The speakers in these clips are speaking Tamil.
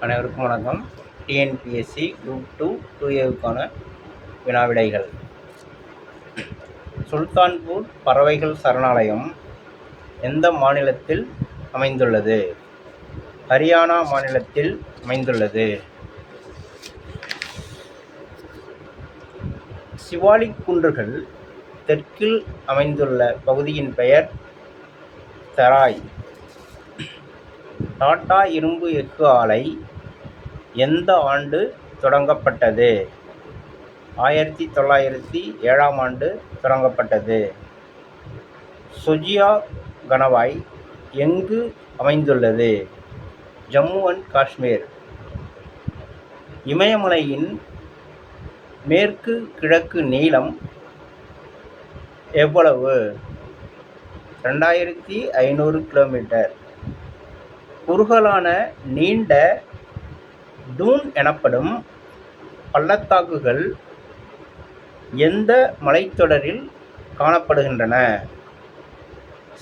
அனைவருக்கும் வணக்கம். டிஎன்பிஎஸ்சி குரூப் டூ டூ ஏவுக்கான வினாவிடைகள். சுல்தான்பூர் பறவைகள் சரணாலயம் எந்த மாநிலத்தில் அமைந்துள்ளது? ஹரியானா மாநிலத்தில் அமைந்துள்ளது. சிவாலிக் குன்றுகள் தெற்கில் அமைந்துள்ள பகுதியின் பெயர் தராய். டாடா இரும்பு எஃகு ஆலை எந்த ஆண்டு தொடங்கப்பட்டது? ஆயிரத்தி தொள்ளாயிரத்தி ஏழாம் ஆண்டு தொடங்கப்பட்டது. சுஜியா கணவாய் எங்கு அமைந்துள்ளது? ஜம்மு அண்ட் காஷ்மீர். இமயமலையின் மேற்கு கிழக்கு நீளம் எவ்வளவு? ரெண்டாயிரத்தி ஐநூறு கிலோமீட்டர். குறுகலான நீண்ட டூன் எனப்படும் பள்ளத்தாக்குகள் எந்த மலைத்தொடரில் காணப்படுகின்றன?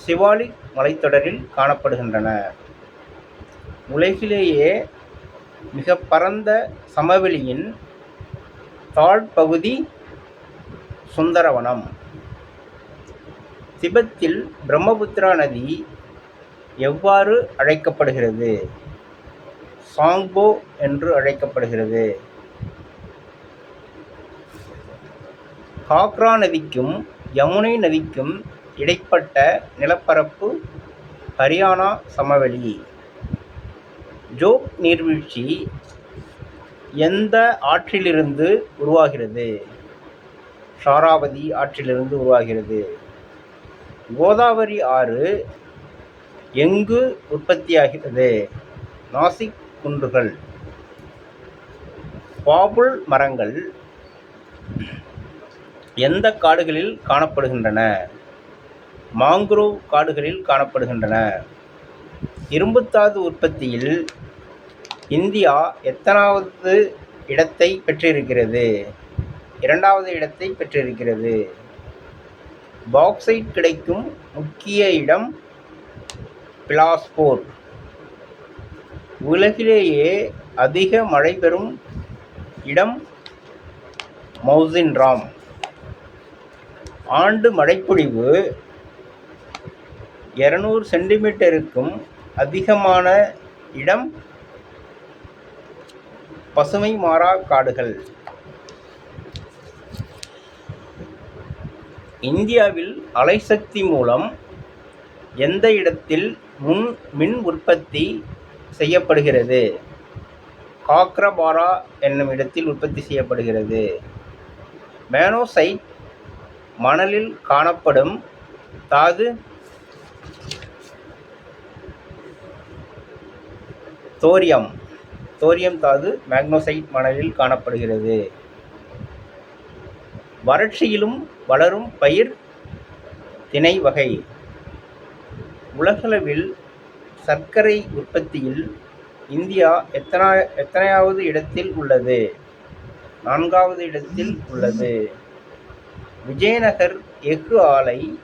சிவாலிக் மலைத்தொடரில் காணப்படுகின்றன. உலகிலேயே மிக பரந்த சமவெளியின் தாழ்பகுதி சுந்தரவனம். திபெத்தில் பிரம்மபுத்திரா நதி எவ்வாறு அழைக்கப்படுகிறது? சாங்போ என்று அழைக்கப்படுகிறது. காக்ரா நதிக்கும் யமுனை நதிக்கும் இடைப்பட்ட நிலப்பரப்பு ஹரியானா சமவெளி. ஜோக் நீர்வீழ்ச்சி எந்த ஆற்றிலிருந்து உருவாகிறது? ஷாராவதி ஆற்றிலிருந்து உருவாகிறது. கோதாவரி ஆறு எங்கு உற்பத்தியாகிறது? நாசிக் குன்றுகள். பாபுல் மரங்கள் எந்த காடுகளில் காணப்படுகின்றன? மாங்குரோவ் காடுகளில் காணப்படுகின்றன. இரும்புத்தாது உற்பத்தியில் இந்தியா எத்தனாவது இடத்தை பெற்றிருக்கிறது? இரண்டாவது இடத்தை பெற்றிருக்கிறது. பாக்சைட் கிடைக்கும் முக்கிய இடம் பிலாஸ்போர். உலகிலேயே அதிக மழை பெறும் இடம் மௌசின்ராம். ஆண்டு மழைப்பொழிவு இரநூறு சென்டிமீட்டருக்கும் அதிகமான இடம் பசுமை மாறா காடுகள். இந்தியாவில் அலைசக்தி மூலம் எந்த இடத்தில் முன் மின் உற்பத்தி செய்யப்படுகிறது. காக்ரபாரா என்னும் இடத்தில் உற்பத்தி செய்யப்படுகிறது. மேனோசைட் மணலில் காணப்படும் தாது தோரியம். தோரியம் தாது மேக்னோசைட் மணலில் காணப்படுகிறது. வறட்சியிலும் வளரும் பயிர் திணை வகை. உலகளவில் சர்க்கரை உற்பத்தியில் இந்தியா எத்தனா எத்தனையாவது இடத்தில் உள்ளது? நான்காவது இடத்தில் உள்ளது. விஜயநகர் எஃகு ஆலை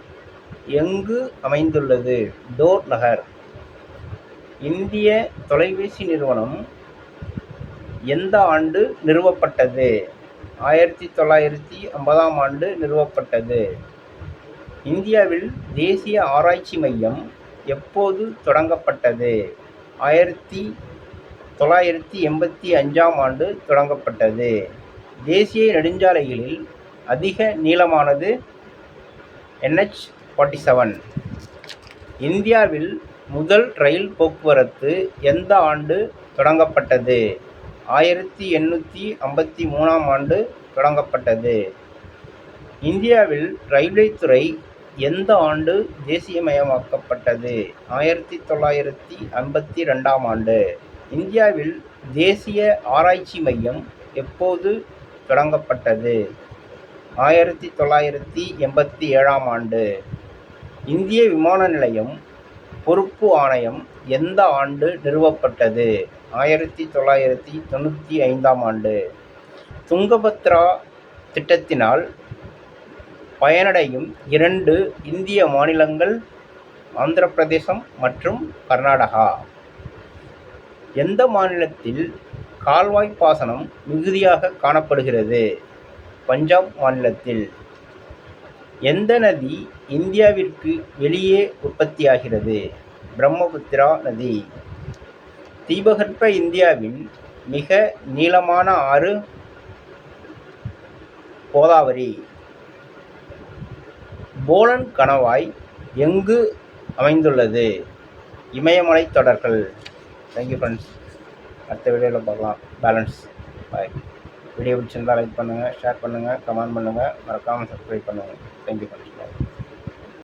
எங்கு அமைந்துள்ளது? டோர் நகர். இந்திய தொலைபேசி நிறுவனம் எந்த ஆண்டு நிறுவப்பட்டது? ஆயிரத்தி தொள்ளாயிரத்தி ஐம்பதாம் ஆண்டு நிறுவப்பட்டது. இந்தியாவில் தேசிய ஆராய்ச்சி மையம் எப்போது தொடங்கப்பட்டது? ஆயிரத்தி தொள்ளாயிரத்தி எண்பத்தி அஞ்சாம் ஆண்டு தொடங்கப்பட்டது. தேசிய நெடுஞ்சாலைகளில் அதிக நீளமானது என்ஹெச் ஃபார்ட்டி செவன். இந்தியாவில் முதல் ரயில் போக்குவரத்து எந்த ஆண்டு தொடங்கப்பட்டது? ஆயிரத்தி எண்ணூற்றி ஐம்பத்தி மூணாம் ஆண்டு தொடங்கப்பட்டது. இந்தியாவில் ரயில்வே துறை எந்த ஆண்டு தேசியமயமாக்கப்பட்டது? ஆயிரத்தி தொள்ளாயிரத்தி ஐம்பத்தி ரெண்டாம் ஆண்டு. இந்தியாவில் தேசிய ஆராய்ச்சி மையம் எப்போது தொடங்கப்பட்டது? ஆயிரத்தி தொள்ளாயிரத்தி எண்பத்தி ஏழாம் ஆண்டு. இந்திய விமான நிலையம் பொறுப்பு ஆணையம் எந்த ஆண்டு நிறுவப்பட்டது? ஆயிரத்தி தொள்ளாயிரத்தி தொண்ணூற்றி ஐந்தாம் ஆண்டு. துங்கபத்ரா திட்டத்தினால் பயனடையும் இரண்டு இந்திய மாநிலங்கள் ஆந்திர பிரதேசம் மற்றும் கர்நாடகா. எந்த மாநிலத்தில் கால்வாய் பாசனம் மிகுதியாக காணப்படுகிறது? பஞ்சாப் மாநிலத்தில். எந்த நதி இந்தியாவிற்கு வெளியே உற்பத்தியாகிறது? பிரம்மபுத்திரா நதி. தீபகற்ப இந்தியாவின் மிக நீளமான ஆறு கோதாவரி. போலன் கணவாய் எங்கு அமைந்துள்ளது? இமயமலை தொடர்கள். தேங்க்யூ ஃப்ரெண்ட்ஸ் அடுத்த வீடியோவில் பார்க்கலாம். பேலன்ஸ் பாய் வீடியோ பிடிச்சிருந்தால் லைக் பண்ணுங்கள் ஷேர் பண்ணுங்கள் கமெண்ட் பண்ணுங்கள் மறக்காமல் சப்ஸ்கிரைப் பண்ணுங்கள் தேங்க்யூ ஃப்ரெண்ட்ஸ்